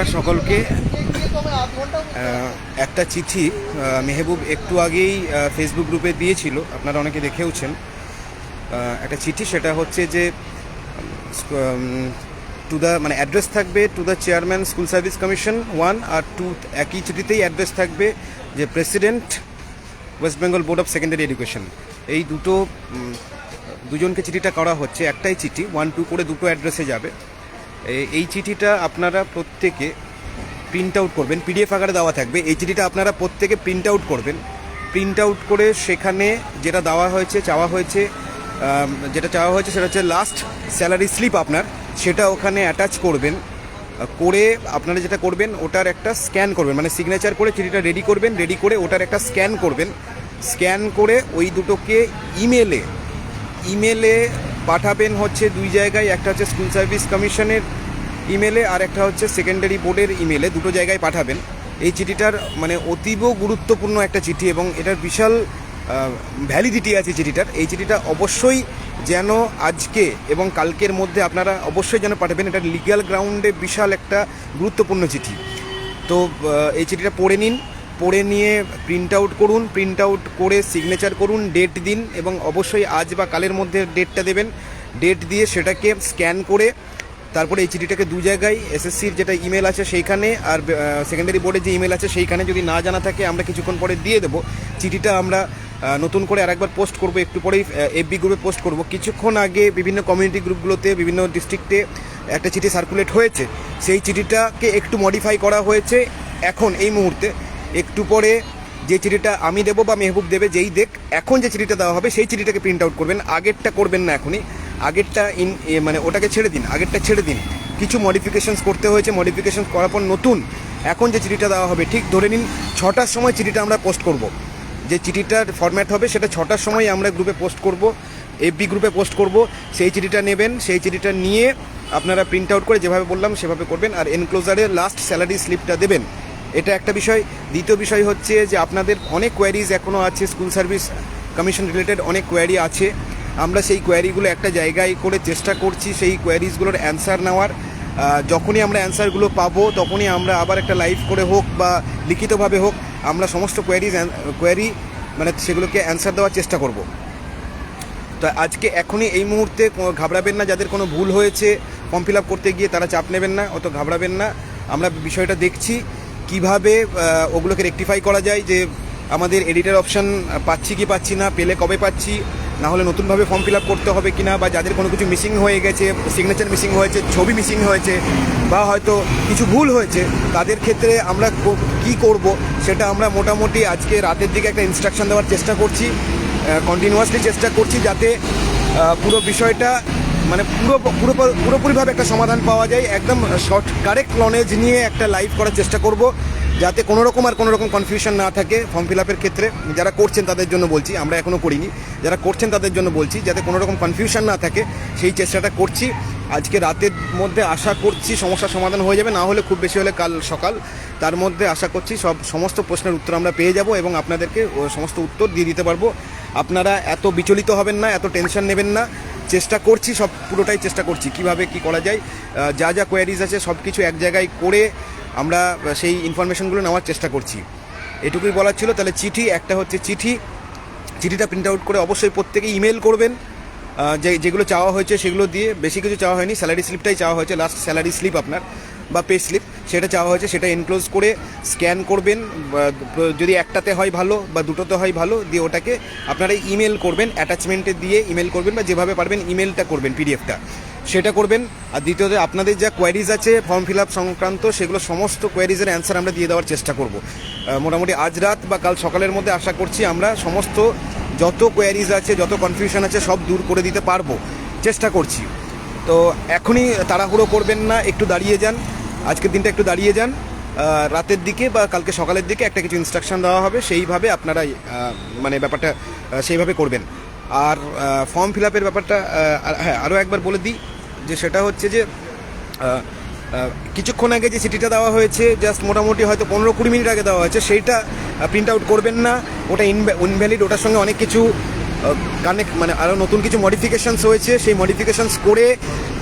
নমস্কার সকলকে একটা চিঠি মেহবুব একটু আগেই ফেসবুক গ্রুপে দিয়েছিল, আপনারা অনেকে দেখেওছেন। একটা চিঠি, সেটা হচ্ছে যে টু দ্য মানে অ্যাড্রেস থাকবে to the chairman school service commission one R two একই চিঠিতেই অ্যাড্রেস থাকবে যে president west Bengal board of secondary education এই দুটো দুজনকে চিঠিটা করা হচ্ছে, একটাই চিঠি ওয়ান টু করে দুটো অ্যাড্রেসে যাবে। এই চিঠিটা আপনারা প্রত্যেকে প্রিন্ট আউট করবেন। পিডিএফ আকারে দেওয়া থাকবে। এই চিঠিটা আপনারা প্রত্যেকে প্রিন্ট আউট করবেন। প্রিন্ট আউট করে সেখানে যেটা দেওয়া হয়েছে, চাওয়া হয়েছে যেটা চাওয়া হয়েছে সেটা হচ্ছে লাস্ট স্যালারি স্লিপ আপনার। সেটা ওখানে অ্যাটাচ করবেন। করে আপনারা যেটা করবেন, ওটার একটা স্ক্যান করবেন। মানে সিগনেচার করে চিঠিটা রেডি করবেন রেডি করে ওটার একটা স্ক্যান করবেন। স্ক্যান করে ওই দুটোকে ইমেলে ইমেলে পাঠাবেন হচ্ছে দুই জায়গায়, একটা হচ্ছে স্কুল সার্ভিস কমিশনের ইমেলে আর একটা হচ্ছে সেকেন্ডারি বোর্ডের ইমেলে দুটো জায়গায় পাঠাবেন। এই চিঠিটার মানে অতীব গুরুত্বপূর্ণ একটা চিঠি এবং এটার বিশাল ভ্যালিডিটি আছে চিঠিটার। এই চিঠিটা অবশ্যই যেন আজকে এবং কালকের মধ্যে আপনারা অবশ্যই যেন পাঠাবেন। এটা লিগ্যাল গ্রাউন্ডে বিশাল একটা গুরুত্বপূর্ণ চিঠি। তো এই চিঠিটা পড়ে নিন। পড়ে নিয়ে প্রিন্ট আউট করুন প্রিন্ট আউট করে সিগনেচার করুন ডেট দিন এবং অবশ্যই আজ বা কালের মধ্যে ডেটটা দেবেন। ডেট দিয়ে সেটাকে স্ক্যান করে তারপরে এই চিঠিটাকে দু জায়গায় এসএসসির যেটা ইমেল আছে সেইখানে আর সেকেন্ডারি বোর্ডের যে ইমেল আছে সেইখানে যদি না জানা থাকে, আমরা কিছুক্ষণ পরে দিয়ে দেবো। চিঠিটা আমরা নতুন করে আরেকবার পোস্ট করব, একটু পরেই এফবি গ্রুপে পোস্ট করব। কিছুক্ষণ আগে বিভিন্ন কমিউনিটি গ্রুপগুলোতে বিভিন্ন ডিস্ট্রিক্টে একটা চিঠি সার্কুলেট হয়েছে। সেই চিঠিটাকে একটু মডিফাই করা হয়েছে। এখন, এই মুহূর্তে একটু পরে যে চিঠিটা আমি দেবো বা মেহবুব দেবে, যেই দেখ, এখন যে চিঠিটা দেওয়া হবে, সেই চিঠিটাকে প্রিন্ট আউট করবেন। আগেরটা করবেন না এখনই। আগেরটা ইন মানে ওটাকে ছেড়ে দিন, আগেরটা ছেড়ে দিন। কিছু মডিফিকেশনস করতে হয়েছে মডিফিকেশন করার পর নতুন। এখন যে চিঠিটা দেওয়া হবে, ঠিক ধরে নিন, ছটার সময় চিঠিটা আমরা পোস্ট করব। যে চিঠিটার ফরম্যাট হবে, সেটা ছটার সময় আমরা গ্রুপে পোস্ট করব এফবি গ্রুপে পোস্ট করব। সেই চিঠিটা নেবেন, সেই চিঠিটা নিয়ে আপনারা প্রিন্ট আউট করে যেভাবে বললাম, সেভাবে করবেন। আর এনক্লোজারে লাস্ট স্যালারি স্লিপটা দেবেন। এটা একটা বিষয়। দ্বিতীয় বিষয় হচ্ছে যে আপনাদের অনেক কোয়ারিজ এখনও আছে স্কুল সার্ভিস কমিশন রিলেটেড অনেক কোয়ারি আছে। আমরা সেই কোয়ারিগুলো একটা জায়গায় করে চেষ্টা করছি, সেই কোয়ারিজগুলোর অ্যান্সার নেওয়ার। যখনই আমরা অ্যান্সারগুলো পাবো, তখনই আমরা আবার একটা লাইভ করে হোক বা লিখিতভাবে হোক, আমরা সমস্ত কোয়ারিজ কোয়ারি মানে সেগুলোকে অ্যান্সার দেওয়ার চেষ্টা করব। তো আজকে এখনই এই মুহূর্তে ঘাবড়াবেন না, যাদের কোনো ভুল হয়েছে ফর্ম ফিল আপ করতে গিয়ে তারা চাপ নেবেন না, অত ঘাবড়াবেন না। আমরা বিষয়টা দেখছি। কীভাবে ওগুলোকে রেকটিফাই করা যায়, যে আমাদের এডিটার অপশন পাচ্ছি কি পাচ্ছি না, পেলে কবে পাচ্ছি না হলে নতুনভাবে ফর্ম ফিল আপ করতে হবে কিনা, বা যাদের কোনো কিছু মিসিং হয়ে গেছে সিগনেচার মিসিং হয়েছে, ছবি মিসিং হয়েছে, বা হয়তো কিছু ভুল হয়েছে, তাদের ক্ষেত্রে আমরা কো- করব, সেটা আমরা মোটামুটি আজকে রাতের দিকে একটা ইনস্ট্রাকশন দেওয়ার চেষ্টা করছি কন্টিনিউয়াসলি চেষ্টা করছি যাতে পুরো বিষয়টা মানে পুরো পুরো পুরোপুরিভাবে একটা সমাধান পাওয়া যায়। একদম শর্ট কারেক্ট নলেজ নিয়ে একটা লাইভ করার চেষ্টা করব, যাতে কোনো রকম আর কোনো রকম কনফিউশন না থাকে ফর্ম ফিল আপের ক্ষেত্রে। যারা করছেন তাদের জন্য বলছি, আমরা এখনও করিনি। যারা করছেন তাদের জন্য বলছি, যাতে কোনো রকম কনফিউশন না থাকে, সেই চেষ্টাটা করছি। আজকে রাতের মধ্যে আশা করছি সমস্যার সমাধান হয়ে যাবে, না হলে খুব বেশি হলে কাল সকাল। তার মধ্যে আশা করছি সব সমস্ত প্রশ্নের উত্তর আমরা পেয়ে যাব এবং আপনাদেরকে সমস্ত উত্তর দিয়ে দিতে পারব। আপনারা এত বিচলিত হবেন না, এত টেনশন নেবেন না। চেষ্টা করছি, সব পুরোটাই চেষ্টা করছি, কীভাবে কি করা যায় যা যা কোয়ারিজ আছে সব কিছু এক জায়গায় করে আমরা সেই ইনফরমেশনগুলো নেওয়ার চেষ্টা করছি। এটুকুই বলার ছিল, তাহলে চিঠি, একটা হচ্ছে চিঠি। চিঠিটা প্রিন্ট আউট করে অবশ্যই প্রত্যেকে ইমেল করবেন যে, যেগুলো চাওয়া হয়েছে সেগুলো দিয়ে, বেশি কিছু চাওয়া হয়নি স্যালারি স্লিপটাই চাওয়া হয়েছে লাস্ট স্যালারি স্লিপ আপনার। বা পে স্লিপ সেটা চাওয়া হয়েছে, সেটা এনক্লোজ করে স্ক্যান করবেন যদি একটাতে হয় ভালো বা দুটোতে হয় ভালো, দিয়ে ওটাকে আপনারা ইমেল করবেন অ্যাটাচমেন্টে দিয়ে ইমেল করবেন বা যেভাবে পারবেন ইমেলটা করবেন পিডিএফটা সেটা করবেন, আর দ্বিতীয়ত আপনাদের যা কোয়ারিজ আছে ফর্ম ফিল আপ সংক্রান্ত, সেগুলো সমস্ত কোয়ারিজের অ্যান্সার আমরা দিয়ে দেওয়ার চেষ্টা করব। মোটামুটি আজ রাত বা কাল সকালের মধ্যে আশা করছি আমরা সমস্ত যত কোয়ারিজ আছে, যত কনফিউশন আছে, সব দূর করে দিতে পারব। চেষ্টা করছি। তো এখনই তাড়াহুড়ো করবেন না, একটু দাঁড়িয়ে যান। আজকের দিনটা একটু দাঁড়িয়ে যান। রাতের দিকে বা কালকে সকালের দিকে একটা কিছু ইনস্ট্রাকশন দেওয়া হবে। সেইভাবে আপনারা মানে ব্যাপারটা সেইভাবে করবেন। আর ফর্ম ফিল আপের ব্যাপারটা হ্যাঁ আরও একবার বলে দিই যে সেটা হচ্ছে যে কিছুক্ষণ আগে যে চিঠিটা দেওয়া হয়েছে জাস্ট মোটামুটি হয়তো পনেরো কুড়ি মিনিট আগে দেওয়া হয়েছে, সেইটা প্রিন্ট আউট করবেন না। ওটা ইনভ্যালিড ওটার সঙ্গে অনেক কিছু কানেক্ট মানে আরও নতুন কিছু মডিফিকেশানস হয়েছে। সেই মডিফিকেশানস করে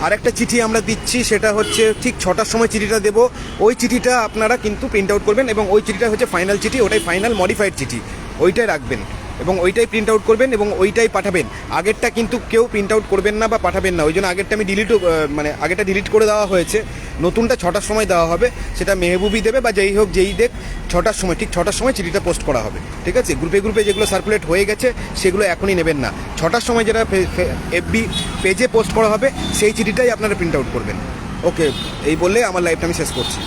আরেকটা চিঠি আমরা দিচ্ছি, সেটা হচ্ছে ঠিক ছটার সময় চিঠিটা দেবো। ওই চিঠিটা আপনারা কিন্তু প্রিন্ট আউট করবেন এবং ওই চিঠিটা হচ্ছে ফাইনাল চিঠি, ওটাই ফাইনাল মডিফাইড চিঠি। ওইটাই রাখবেন এবং ওইটাই প্রিন্ট আউট করবেন এবং ওইটাই পাঠাবেন। আগেরটা কিন্তু কেউ প্রিন্ট আউট করবেন না বা পাঠাবেন না। ওই জন্য আগেরটা আমি ডিলিটও মানে আগেরটা ডিলিট করে দেওয়া হয়েছে। নতুনটা ছটার সময় দেওয়া হবে, সেটা মেহবুবি দেবে বা যেই হোক যেই দেখ, ছটার সময়, ঠিক ছটার সময় চিঠিটা পোস্ট করা হবে, ঠিক আছে? গ্রুপে গ্রুপে যেগুলো সার্কুলেট হয়ে গেছে, সেগুলো এখনই নেবেন না। ছটার সময় যেটা এফবি পেজে পোস্ট করা হবে, সেই চিঠিটাই আপনারা প্রিন্ট আউট করবেন। ওকে এই বললে আমার লাইফটা আমি শেষ করছি।